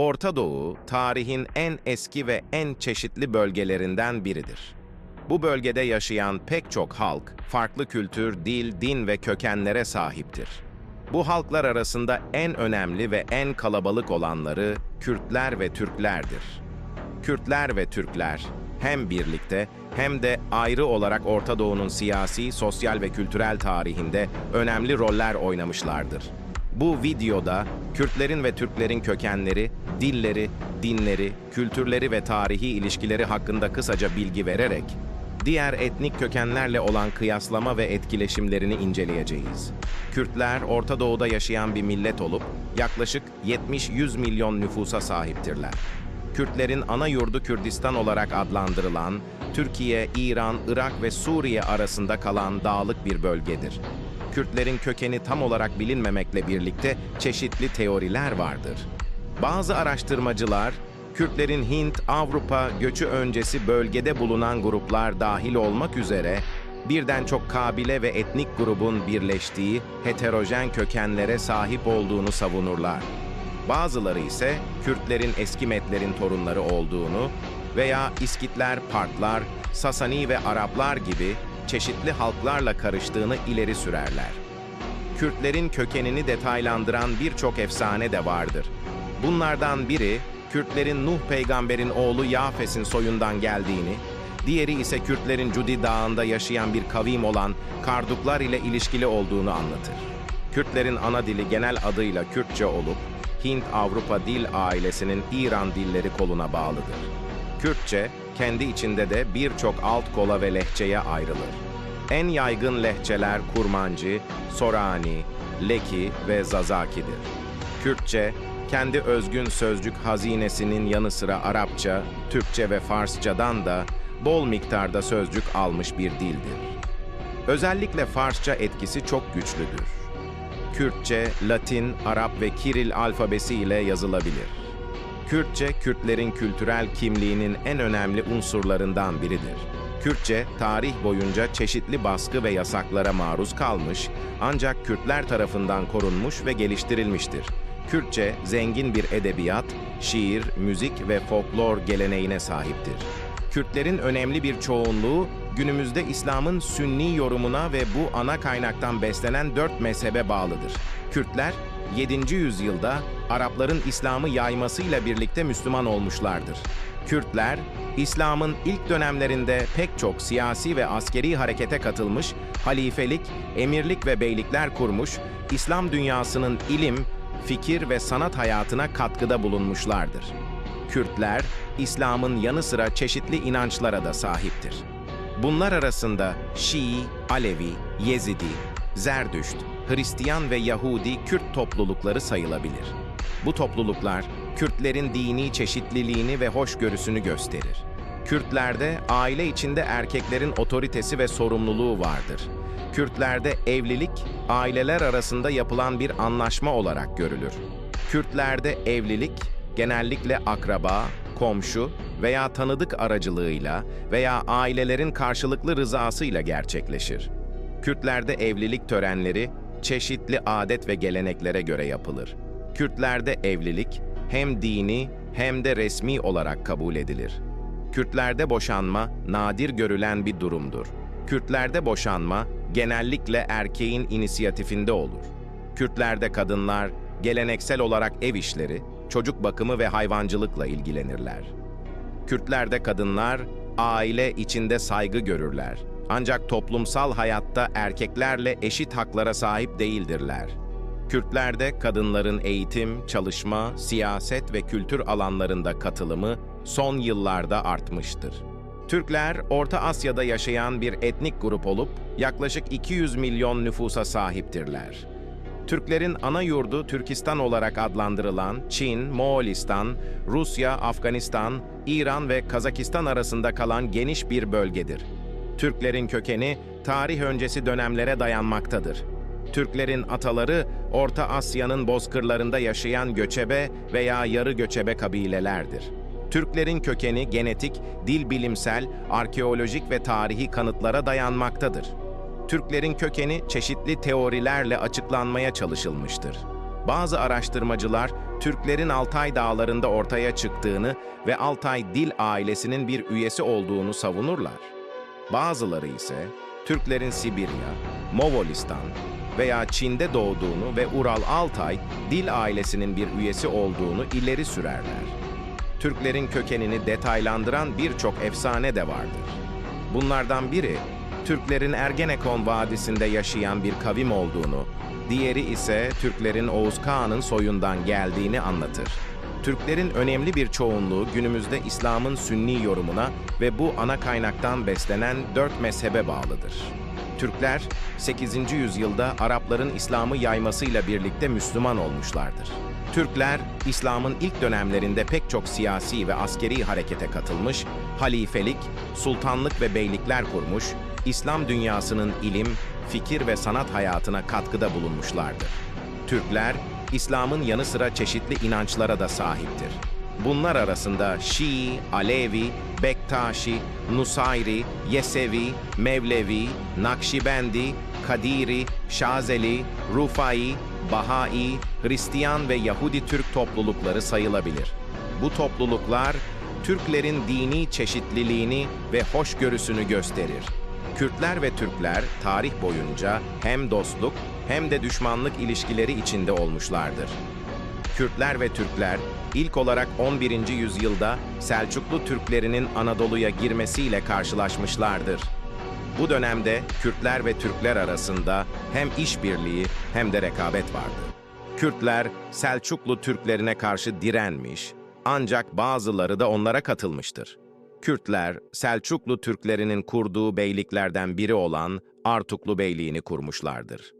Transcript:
Orta Doğu, tarihin en eski ve en çeşitli bölgelerinden biridir. Bu bölgede yaşayan pek çok halk, farklı kültür, dil, din ve kökenlere sahiptir. Bu halklar arasında en önemli ve en kalabalık olanları Kürtler ve Türklerdir. Kürtler ve Türkler hem birlikte hem de ayrı olarak Orta Doğu'nun siyasi, sosyal ve kültürel tarihinde önemli roller oynamışlardır. Bu videoda Kürtlerin ve Türklerin kökenleri, dilleri, dinleri, kültürleri ve tarihi ilişkileri hakkında kısaca bilgi vererek diğer etnik kökenlerle olan kıyaslama ve etkileşimlerini inceleyeceğiz. Kürtler Orta Doğu'da yaşayan bir millet olup yaklaşık 70-100 milyon nüfusa sahiptirler. Kürtlerin ana yurdu Kürdistan olarak adlandırılan, Türkiye, İran, Irak ve Suriye arasında kalan dağlık bir bölgedir. Kürtlerin kökeni tam olarak bilinmemekle birlikte çeşitli teoriler vardır. Bazı araştırmacılar, Kürtlerin Hint, Avrupa göçü öncesi bölgede bulunan gruplar dahil olmak üzere birden çok kabile ve etnik grubun birleştiği heterojen kökenlere sahip olduğunu savunurlar. Bazıları ise Kürtlerin Eskimetlerin torunları olduğunu veya İskitler, Partlar, Sasani ve Araplar gibi çeşitli halklarla karıştığını ileri sürerler. Kürtlerin kökenini detaylandıran birçok efsane de vardır. Bunlardan biri, Kürtlerin Nuh peygamberin oğlu Yafes'in soyundan geldiğini, diğeri ise Kürtlerin Cudi Dağı'nda yaşayan bir kavim olan Karduklar ile ilişkili olduğunu anlatır. Kürtlerin ana dili genel adıyla Kürtçe olup, Hint-Avrupa dil ailesinin İran dilleri koluna bağlıdır. Kürtçe, kendi içinde de birçok alt kola ve lehçeye ayrılır. En yaygın lehçeler Kurmancı, Sorani, Leki ve Zazaki'dir. Kürtçe, kendi özgün sözcük hazinesinin yanı sıra Arapça, Türkçe ve Farsçadan da bol miktarda sözcük almış bir dildir. Özellikle Farsça etkisi çok güçlüdür. Kürtçe, Latin, Arap ve Kiril alfabesi ile yazılabilir. Kürtçe, Kürtlerin kültürel kimliğinin en önemli unsurlarından biridir. Kürtçe, tarih boyunca çeşitli baskı ve yasaklara maruz kalmış, ancak Kürtler tarafından korunmuş ve geliştirilmiştir. Kürtçe, zengin bir edebiyat, şiir, müzik ve folklor geleneğine sahiptir. Kürtlerin önemli bir çoğunluğu günümüzde İslam'ın sünni yorumuna ve bu ana kaynaktan beslenen dört mezhebe bağlıdır. Kürtler 7. yüzyılda Arapların İslam'ı yaymasıyla birlikte Müslüman olmuşlardır. Kürtler, İslam'ın ilk dönemlerinde pek çok siyasi ve askeri harekete katılmış, halifelik, emirlik ve beylikler kurmuş, İslam dünyasının ilim, fikir ve sanat hayatına katkıda bulunmuşlardır. Kürtler, İslam'ın yanı sıra çeşitli inançlara da sahiptir. Bunlar arasında Şii, Alevi, Yezidi, Zerdüşt, Hristiyan ve Yahudi Kürt toplulukları sayılabilir. Bu topluluklar, Kürtlerin dini çeşitliliğini ve hoşgörüsünü gösterir. Kürtlerde aile içinde erkeklerin otoritesi ve sorumluluğu vardır. Kürtlerde evlilik, aileler arasında yapılan bir anlaşma olarak görülür. Kürtlerde evlilik, genellikle akraba, komşu veya tanıdık aracılığıyla veya ailelerin karşılıklı rızasıyla gerçekleşir. Kürtlerde evlilik törenleri çeşitli adet ve geleneklere göre yapılır. Kürtlerde evlilik hem dini hem de resmi olarak kabul edilir. Kürtlerde boşanma nadir görülen bir durumdur. Kürtlerde boşanma genellikle erkeğin inisiyatifinde olur. Kürtlerde kadınlar geleneksel olarak ev işleri, çocuk bakımı ve hayvancılıkla ilgilenirler. Kürtlerde kadınlar aile içinde saygı görürler. Ancak toplumsal hayatta erkeklerle eşit haklara sahip değildirler. Kürtlerde kadınların eğitim, çalışma, siyaset ve kültür alanlarında katılımı son yıllarda artmıştır. Türkler, Orta Asya'da yaşayan bir etnik grup olup yaklaşık 200 milyon nüfusa sahiptirler. Türklerin ana yurdu Türkistan olarak adlandırılan Çin, Moğolistan, Rusya, Afganistan, İran ve Kazakistan arasında kalan geniş bir bölgedir. Türklerin kökeni tarih öncesi dönemlere dayanmaktadır. Türklerin ataları Orta Asya'nın bozkırlarında yaşayan göçebe veya yarı göçebe kabilelerdir. Türklerin kökeni genetik, dil bilimsel, arkeolojik ve tarihi kanıtlara dayanmaktadır. Türklerin kökeni çeşitli teorilerle açıklanmaya çalışılmıştır. Bazı araştırmacılar Türklerin Altay dağlarında ortaya çıktığını ve Altay dil ailesinin bir üyesi olduğunu savunurlar. Bazıları ise Türklerin Sibirya, Moğolistan veya Çin'de doğduğunu ve Ural-Altay dil ailesinin bir üyesi olduğunu ileri sürerler. Türklerin kökenini detaylandıran birçok efsane de vardır. Bunlardan biri, Türklerin Ergenekon Vadisi'nde yaşayan bir kavim olduğunu, diğeri ise Türklerin Oğuz Kağan'ın soyundan geldiğini anlatır. Türklerin önemli bir çoğunluğu günümüzde İslam'ın sünni yorumuna ve bu ana kaynaktan beslenen dört mezhebe bağlıdır. Türkler 8. yüzyılda Arapların İslam'ı yaymasıyla birlikte Müslüman olmuşlardır. Türkler, İslam'ın ilk dönemlerinde pek çok siyasi ve askeri harekete katılmış, halifelik, sultanlık ve beylikler kurmuş, İslam dünyasının ilim, fikir ve sanat hayatına katkıda bulunmuşlardır. Türkler, İslam'ın yanı sıra çeşitli inançlara da sahiptir. Bunlar arasında Şii, Alevi, Bektaşi, Nusayri, Yesevi, Mevlevi, Nakşibendi, Kadiri, Şazeli, Rufai, Bahai, Hristiyan ve Yahudi Türk toplulukları sayılabilir. Bu topluluklar Türklerin dini çeşitliliğini ve hoşgörüsünü gösterir. Kürtler ve Türkler tarih boyunca hem dostluk hem de düşmanlık ilişkileri içinde olmuşlardır. Kürtler ve Türkler ilk olarak 11. yüzyılda Selçuklu Türklerinin Anadolu'ya girmesiyle karşılaşmışlardır. Bu dönemde Kürtler ve Türkler arasında hem işbirliği hem de rekabet vardı. Kürtler Selçuklu Türklerine karşı direnmiş ancak bazıları da onlara katılmıştır. Kürtler Selçuklu Türklerinin kurduğu beyliklerden biri olan Artuklu Beyliğini kurmuşlardır.